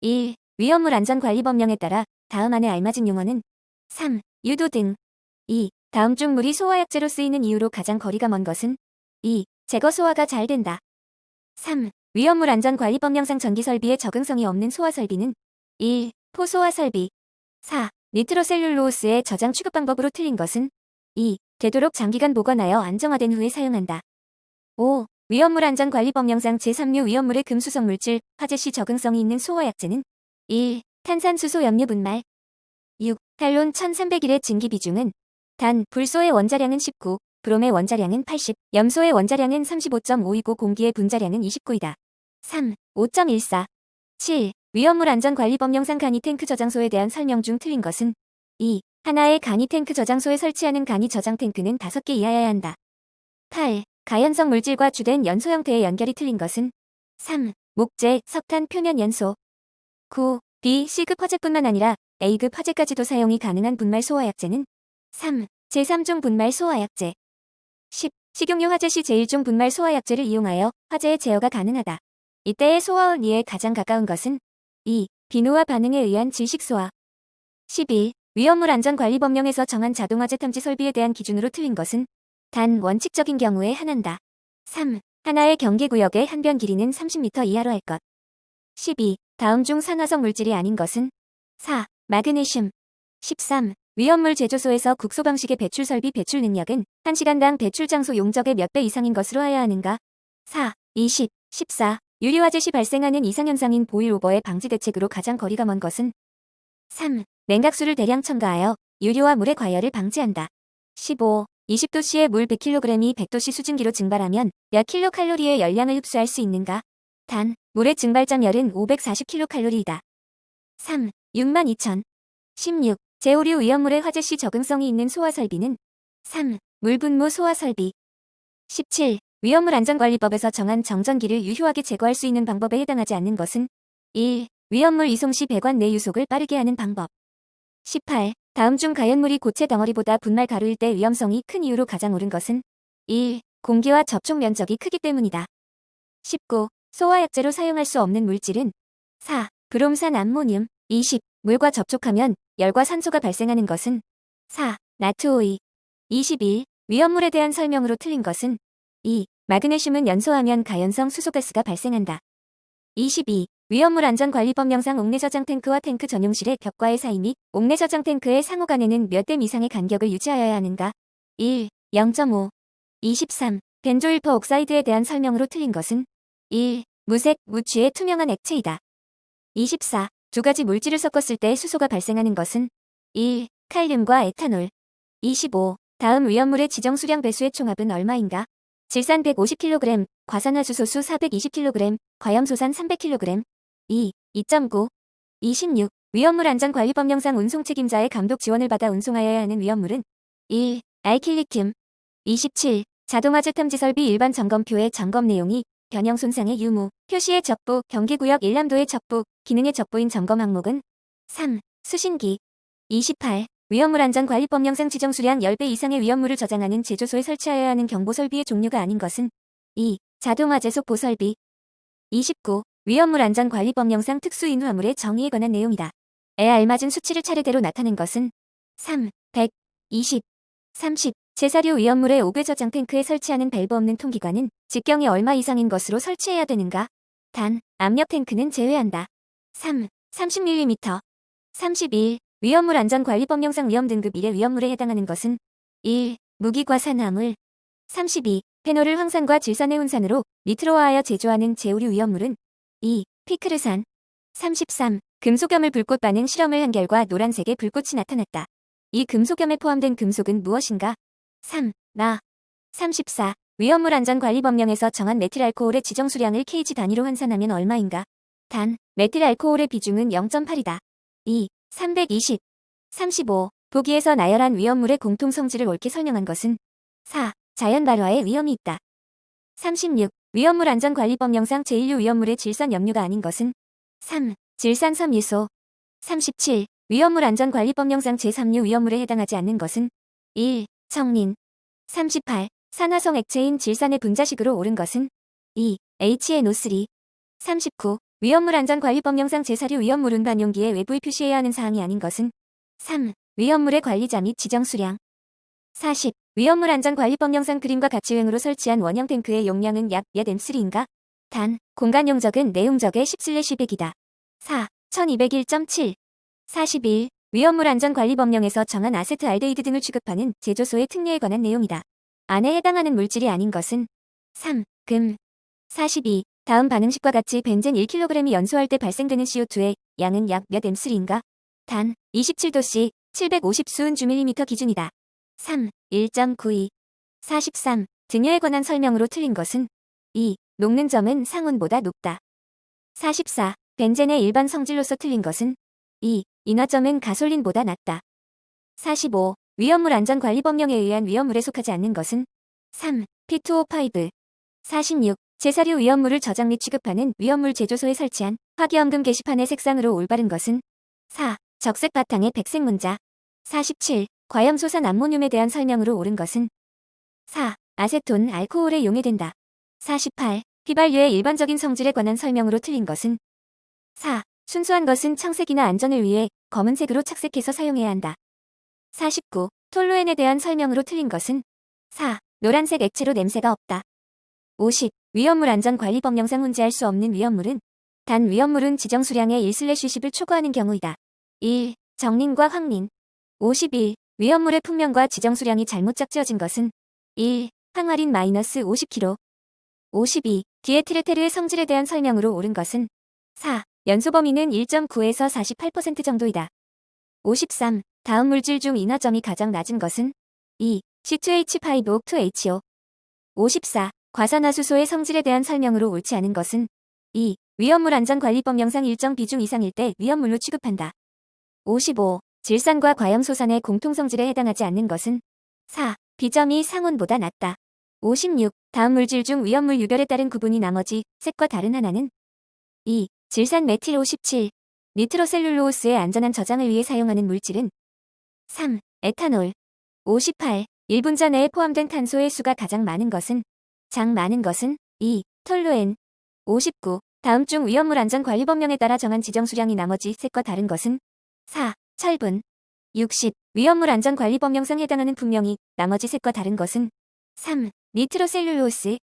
1. 위험물 안전관리 법령에 따라 다음 안에 알맞은 용어는 3. 유도 등 2. 다음 중 물이 소화약제로 쓰이는 이유로 가장 거리가 먼 것은 2. 제거 소화가 잘 된다. 3. 위험물 안전관리 법령상 전기설비에 적응성이 없는 소화설비는 1. 포소화설비 4. 니트로셀룰로스의 저장 취급 방법으로 틀린 것은 2. 되도록 장기간 보관하여 안정화된 후에 사용한다. 5. 위험물 안전관리법령상 제3류 위험물의 금수성 물질, 화재 시 적응성이 있는 소화약제는 1. 탄산수소 염류 분말 6. 탈론 1300일의 증기 비중은 단, 불소의 원자량은 19, 브롬의 원자량은 80, 염소의 원자량은 35.5이고 공기의 분자량은 29이다. 3. 5.14 7. 위험물 안전관리법령상 간이 탱크 저장소에 대한 설명 중 틀린 것은 2. 하나의 간이 탱크 저장소에 설치하는 간이 저장 탱크는 5개 이하여야 한다. 8. 가연성 물질과 주된 연소 형태의 연결이 틀린 것은 3. 목재, 석탄, 표면 연소 9. B, C급 화재뿐만 아니라 A급 화재까지도 사용이 가능한 분말 소화약제는 3. 제3종 분말 소화약제 10. 식용유 화재 시 제1종 분말 소화약제를 이용하여 화재의 제어가 가능하다. 이때의 소화원리에 가장 가까운 것은 2. 비누와 반응에 의한 질식소화 11. 위험물 안전관리법령에서 정한 자동화재 탐지 설비에 대한 기준으로 틀린 것은 단 원칙적인 경우에 하나다. 3. 하나의 경계구역의 한 변 길이는 30m 이하로 할 것. 12. 다음 중 산화성 물질이 아닌 것은 4. 마그네슘 13. 위험물 제조소에서 국소 방식의 배출 설비 배출 능력은 1시간당 배출 장소 용적의 몇 배 이상인 것으로 하여야 하는가? 4. 20. 14. 유리화재 시 발생하는 이상현상인 보일 오버의 방지 대책으로 가장 거리가 먼 것은 3. 냉각수를 대량 첨가하여 유리와 물의 과열을 방지한다. 15. 20도씨의 물 100kg이 100도씨 수증기로 증발하면 몇 킬로칼로리의 열량을 흡수할 수 있는가? 단, 물의 증발점 열은 540킬로칼로리이다. 3. 62,000. 16. 제오류 위험물의 화재 시 적응성이 있는 소화설비는 3. 물분무 소화설비 17. 위험물 안전관리법에서 정한 정전기를 유효하게 제거할 수 있는 방법에 해당하지 않는 것은 1. 위험물 이송 시 배관 내 유속을 빠르게 하는 방법 18. 다음 중 가연물이 고체 덩어리보다 분말 가루일 때 위험성이 큰 이유로 가장 오른 것은 1. 공기와 접촉 면적이 크기 때문이다. 19. 소화약제로 사용할 수 없는 물질은 4. 브롬산 암모늄 20. 물과 접촉하면 열과 산소가 발생하는 것은 4. 나트오이 21. 위험물에 대한 설명으로 틀린 것은 2. 마그네슘은 연소하면 가연성 수소가스가 발생한다. 22. 위험물 안전관리법령상 옥내 저장 탱크와 탱크 전용실의 벽과의 사이 및 옥내 저장 탱크의 상호 간에는 몇 댐 이상의 간격을 유지하여야 하는가? 1. 0.5. 23. 벤조일퍼 옥사이드에 대한 설명으로 틀린 것은 1. 무색, 무취의 투명한 액체이다. 24. 두 가지 물질을 섞었을 때 수소가 발생하는 것은 1. 칼륨과 에탄올 25. 다음 위험물의 지정 수량 배수의 총합은 얼마인가? 질산 150kg, 과산화수소수 420kg, 과염소산 300kg 2. 2.9. 26. 위험물 안전관리법령상 운송 책임자의 감독 지원을 받아 운송하여야 하는 위험물은 1. 알킬리튬 27. 자동화재 탐지 설비 일반 점검표의 점검 내용이 변형 손상의 유무, 표시의 적부, 경계구역 일람도의 적부, 기능의 적부인 점검 항목은 3. 수신기 28. 위험물 안전관리법령상 지정 수량 10배 이상의 위험물을 저장하는 제조소에 설치하여야 하는 경보 설비의 종류가 아닌 것은 2. 자동화재 속보 설비 29. 위험물 안전관리법령상 특수인후 화물의 정의에 관한 내용이다. 에 알맞은 수치를 차례대로 나타낸 것은 3. 100. 20. 30. 제사류 위험물의 5배 저장 탱크에 설치하는 밸브 없는 통기관은 직경이 얼마 이상인 것으로 설치해야 되는가? 단, 압력 탱크는 제외한다. 3. 30mm. 31. 위험물 안전관리법령상 위험 등급 1의 위험물에 해당하는 것은 1. 무기과 산화물 32. 페놀을 황산과 질산의 혼산으로 니트로화하여 제조하는 제오류 위험물은 2. 피크르산 33. 금속염을 불꽃 반응 실험을 한 결과 노란색의 불꽃이 나타났다. 이 금속염에 포함된 금속은 무엇인가? 3. 나 34. 위험물 안전관리법령에서 정한 메틸알코올의 지정 수량을 kg 단위로 환산하면 얼마인가? 단, 메틸알코올의 비중은 0.8이다. 2. 320. 35. 보기에서 나열한 위험물의 공통 성질을 옳게 설명한 것은 4. 자연 발화의 위험이 있다. 36. 위험물 안전관리법령상 제1류 위험물의 질산 염류가 아닌 것은 3. 질산 섬유소 37. 위험물 안전관리법령상 제3류 위험물에 해당하지 않는 것은 1. 청린 38. 산화성 액체인 질산의 분자식으로 옳은 것은 2. HNO3 39. 위험물 안전관리법령상 제사류 위험물 운반용기에 외부에 표시해야 하는 사항이 아닌 것은 3. 위험물의 관리자 및 지정 수량 40. 위험물 안전관리법령상 그림과 같이 횡으로 설치한 원형 탱크의 용량은 약몇 M3인가? 단, 공간 용적은 내용적의 10/200이다. 4. 1201.7. 41. 위험물 안전관리법령에서 정한 아세트 알데히드 등을 취급하는 제조소의 특례에 관한 내용이다. 안에 해당하는 물질이 아닌 것은 3. 금 42. 다음 반응식과 같이 벤젠 1kg이 연소할 때 발생되는 CO2의 양은 약 몇 M3인가? 단 27도씨 750 수은 주밀리미터 기준이다. 3. 1.92. 43. 등여에 관한 설명으로 틀린 것은 2. 녹는 점은 상온보다 높다. 44. 벤젠의 일반 성질로서 틀린 것은 2. 인화점은 가솔린보다 낮다. 45. 위험물 안전관리법령에 의한 위험물에 속하지 않는 것은 3. P2O5. 46. 제사류 위험물을 저장 및 취급하는 위험물 제조소에 설치한 화기염금 게시판의 색상으로 올바른 것은 4. 적색 바탕의 백색 문자. 47. 과염소산 암모늄에 대한 설명으로 옳은 것은 4. 아세톤 알코올에 용해된다. 48. 휘발유의 일반적인 성질에 관한 설명으로 틀린 것은 4. 순수한 것은 청색이나 안전을 위해 검은색으로 착색해서 사용해야 한다. 49. 톨루엔에 대한 설명으로 틀린 것은 4. 노란색 액체로 냄새가 없다. 50. 위험물 안전관리법령상 혼재할 수 없는 위험물은 단 위험물은 지정 수량의 1/10을 초과하는 경우이다. 1. 정린과 황린 51. 위험물의 풍명과 지정 수량이 잘못 짝지어진 것은 1. 항아린 마이너스 50kg 52. 디에트레테르의 성질에 대한 설명으로 옳은 것은 4. 연소 범위는 1.9에서 48% 정도이다. 53. 다음 물질 중 인화점이 가장 낮은 것은 2. C2H5O2HO 54. 과산화수소의 성질에 대한 설명으로 옳지 않은 것은 2. 위험물 안전관리법령상 일정 비중 이상일 때 위험물로 취급한다. 55. 질산과 과염소산의 공통성질에 해당하지 않는 것은 4. 비점이 상온보다 낮다. 56. 다음 물질 중 위험물 유별에 따른 구분이 나머지 색과 다른 하나는 2. 질산 메틸 57. 니트로셀룰로스의 안전한 저장을 위해 사용하는 물질은 3. 에탄올 58. 1분자 내에 포함된 탄소의 수가 가장 많은 것은 장 많은 것은 2. 톨루엔 59. 다음 중 위험물 안전관리법령에 따라 정한 지정 수량이 나머지 색과 다른 것은 4. 철분 60. 위험물 안전관리법령상 해당하는 분명히 나머지 색과 다른 것은 3. 니트로셀룰로스